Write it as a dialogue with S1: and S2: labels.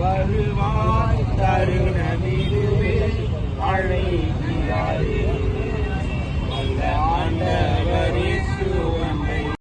S1: வருவாய் தருணமே